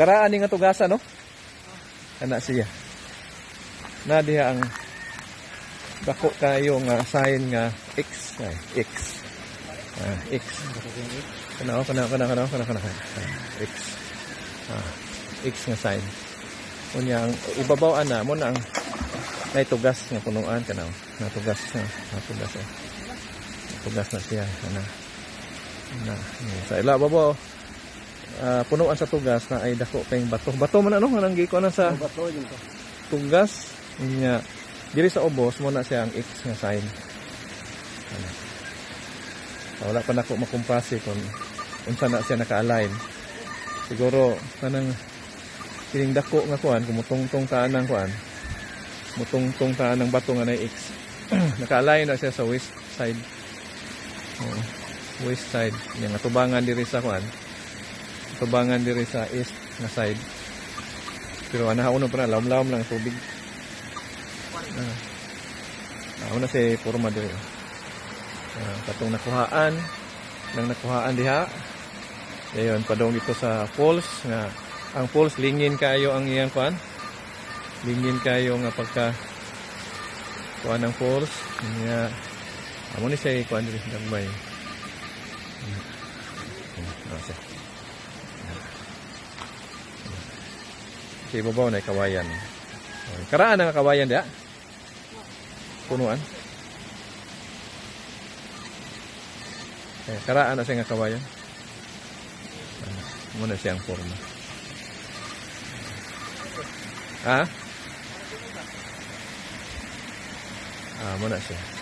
Karaan nga tugasa no? Ana siya. Na diha ang dako kayo nga sign nga X ay X. Ah, X. Kana kana kana kana kana kana. Ah, X. Ah, X nga sign. Unya ang ibabaw ana mo na ang nay tugas nga punuan kana. Na tugas na, na tugas. Eh. Tugas na siya ana. Na, sa ila babaw ah, punuan sa tugas na ay dako kayong bato. Bato man ano anong giko na sa Bato yun to. tugas nya diri sa ubos mo na siya ang X nga sign. Ano. Ah, Wala pa nako makumpase kung unsa na siya naka-align. Siguro kanang kining dako nga kuan kumutungtong taan ng kuan. Mutungtong taan ng bato nga na X. naka-align na siya sa west side. Oo. West side. Yang atubangan diri sa kuan. Atubangan diri sa east nga side. Pero ana uno pa na lawom-lawom lang ang tubig. Ah. Ah, una si forma diri. Ah, katong nakuhaan nang nakuhaan diha. Dayon padong dito sa falls nga ang falls lingin kayo ang iyang kuan. Lingin kayo nga pagka kuan ng falls nga amo ni siya kuan diri dagbay. Ah, siya. Sa ibabaw na kawayan. Okay. Karaan ang kawayan diha. Punuan. Eh, karaan na siya kawayan. Muna siyang forma. Ha? Ah, muna siya.